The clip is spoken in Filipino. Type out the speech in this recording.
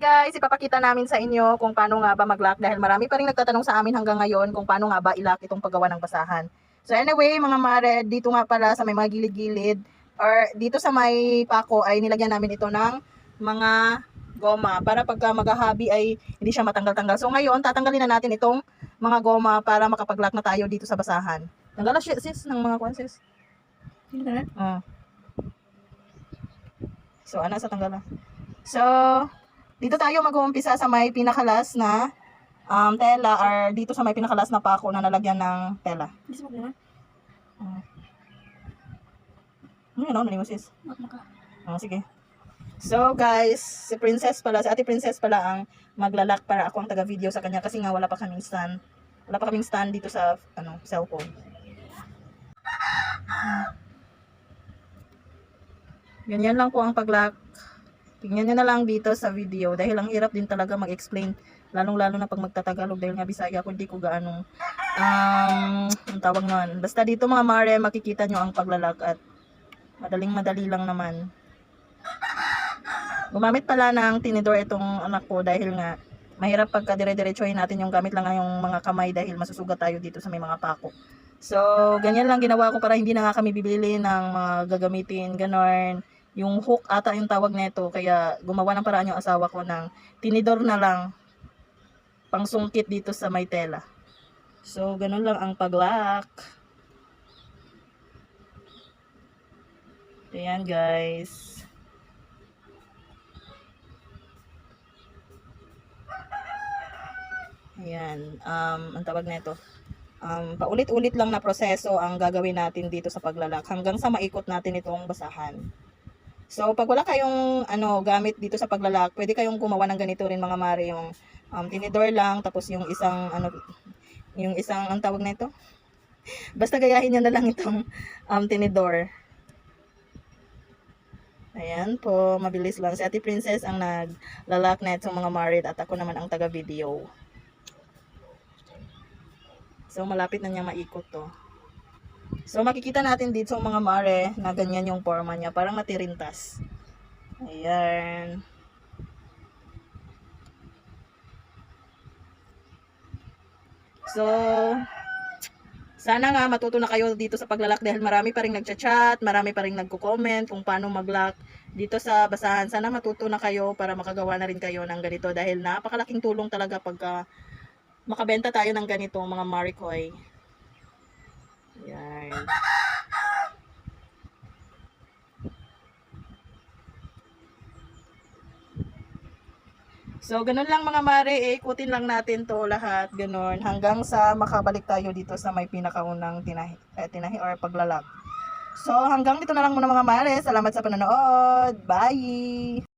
guys, ipapakita namin sa inyo kung paano nga ba mag-lock dahil marami pa rin nagtatanong sa amin hanggang ngayon kung paano nga ba i-lock itong paggawa ng basahan. So anyway, mga mare, dito nga pala sa may mga gilid-gilid or dito sa may pako ay nilagyan namin ito ng mga goma para pagka maghahabi ay hindi siya matanggal-tanggal. So ngayon, tatanggalin na natin itong mga goma para makapag-lock na tayo dito sa basahan. Tanggal na sis ng mga kwan sis. Hindi na? Ah. So, ana sa tanggal na. So, dito tayo mag-uumpisa sa may pinakalas na um, tela or dito sa may pinakalas na pako na nalagyan ng tela. Hindi sa na? Ah. Ano yun, ano, sis? Mak maka. Ah, sige. So, guys, si Princess pala, si Ate Princess pala ang maglalak para ako ang taga-video sa kanya kasi nga wala pa kaming stand. Wala pa kaming stand dito sa, ano, cellphone. Ganyan lang po ang pag-lock. Tingnan nyo na lang dito sa video dahil ang hirap din talaga mag-explain lalong-lalo na pag magtatagalog dahil nga Bisaya ko hindi ko gaano um, ang tawag nun. Basta dito mga mare makikita nyo ang paglalak at madaling madali lang naman. Gumamit pala ng tinidor itong anak ko dahil nga mahirap pagka dire-diretsuhin natin yung gamit lang yung mga kamay dahil masusugat tayo dito sa may mga pako. So, ganyan lang ginawa ko para hindi na nga kami bibili ng mga gagamitin, ganon. Yung hook ata yung tawag nito, kaya gumawa ng paraan yung asawa ko ng tinidor na lang pangsungkit dito sa may tela. So, ganun lang ang pag-lock. Ayan guys. Ayan, um, ang tawag nito. Um, paulit-ulit lang na proseso ang gagawin natin dito sa paglalak hanggang sa maikot natin itong basahan. So, pag wala kayong ano, gamit dito sa paglalak, pwede kayong gumawa ng ganito rin mga mare, yung um, tinidor lang, tapos yung isang, ano, yung isang, ang tawag nito? Basta gayahin nyo na lang itong um, tinidor. Ayan po, mabilis lang. Si Ate Princess ang naglalak na itong mga marid at ako naman ang taga-video. So, malapit na niya maikot to. So, makikita natin dito ang mga mare na ganyan yung forma niya. Parang natirintas. Ayan. So, sana nga matuto na kayo dito sa paglalak dahil marami pa rin nagchat-chat, marami pa rin nagko-comment kung paano mag-lock dito sa basahan. Sana matuto na kayo para makagawa na rin kayo ng ganito dahil napakalaking tulong talaga pagka makabenta tayo ng ganito mga Maricoy. Yan. So, ganun lang mga mare, eh, ikutin lang natin to lahat, ganun, hanggang sa makabalik tayo dito sa may pinakaunang tinahi, eh, tinahi or paglalak. So, hanggang dito na lang muna mga mare. Salamat sa panonood. Bye!